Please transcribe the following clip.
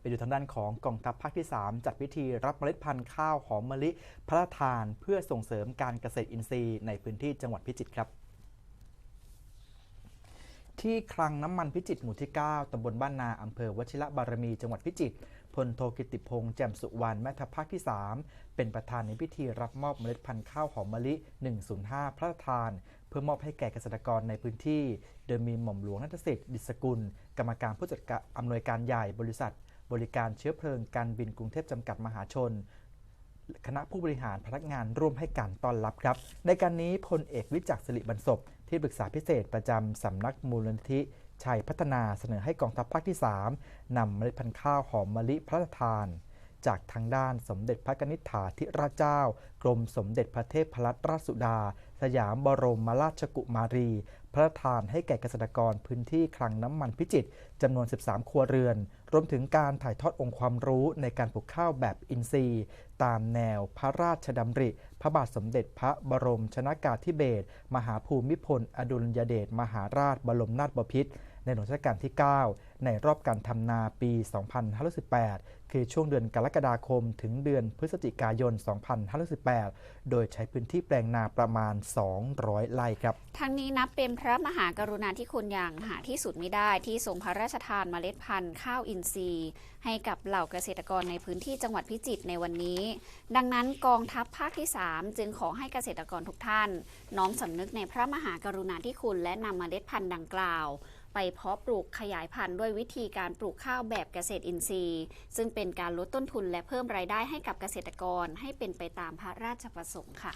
ไปดูทางด้านของกองทัพภาคที่ 3 จัดพิธีรับเมล็ดพันธุ์ข้าวหอมมะลิพระราชทานเพื่อส่งเสริมการเกษตรอินทรีย์ในพื้นที่จังหวัดพิจิตรครับที่คลังน้ำมันพิจิตรหมู่ที่ 9 ตำบลบ้านนา อำเภอวชิระบารมี จังหวัดพิจิตร พลโทกิติพงษ์แจ่มสุวรรณ แม่ทัพภาคที่ 3 เป็นประธานในพิธีรับมอบเมล็ดพันธุ์ข้าวหอมมะลิ 105 พระราชทาน เพื่อมอบให้แก่เกษตรกรในพื้นที่ โดยมีหม่อมหลวงนัทสิทธิ์ดิษกุล กรรมการผู้จัดการอำนวยการใหญ่บริษัท บริการเชื้อเพลิงการบินกรุงเทพจำกัดมหาชน คณะผู้บริหารพนักงานร่วมให้การต้อนรับครับ ในการนี้พลเอกวิจักรศิริบรรศพที่ปรึกษาพิเศษประจำสำนักมูลนิธิชัยพัฒนาเสนอให้กองทัพภาคที่ 3นำเมล็ดพันธุ์ข้าวหอมมะลิพระราชทาน จากทางด้านสมเด็จพระกนิษฐาธิราชเจ้า กรมสมเด็จพระเทพรัตนราชสุดา สยามบรมราชกุมารี พระทานให้แก่เกษตรกรพื้นที่คลังน้ำมันพิจิตรจำนวน 13 ครัวเรือน รวมถึงการถ่ายทอดองค์ความรู้ในการปลูกข้าวแบบอินทรีย์ ตามแนวพระราชดำริ พระบาทสมเด็จพระบรมชนากาธิเบศรมหาภูมิพล อดุลยเดชมหาราชบรมนาถบพิตร ในหลวงรัชกาลที่ 9 ในรอบการทำนาปี 2518 คือช่วงเดือนกรกฎาคมถึงเดือนพฤศจิกายน 2518 โดยใช้พื้นที่แปลงนาประมาณ 200 ไร่ครับ ทั้งนี้นับเป็นพระมหากรุณาธิคุณอย่างหาที่สุดไม่ได้ที่ทรงพระราชทานเมล็ดพันธุ์ข้าวอินทรีย์ ให้กับเหล่าเกษตรกรในพื้นที่จังหวัดพิจิตรในวันนี้ ดังนั้นกองทัพภาคที่ 3 จึงขอให้เกษตรกรทุกท่าน น้อมสำนึกในพระมหากรุณาธิคุณและนำเมล็ดพันธุ์ดังกล่าว ไปเพาะปลูกขยายพันธุ์ด้วยวิธีการปลูกข้าวแบบเกษตรอินทรีย์ ซึ่งเป็นการลดต้นทุนและเพิ่มรายได้ให้กับเกษตรกรให้เป็นไปตามพระราชประสงค์ค่ะ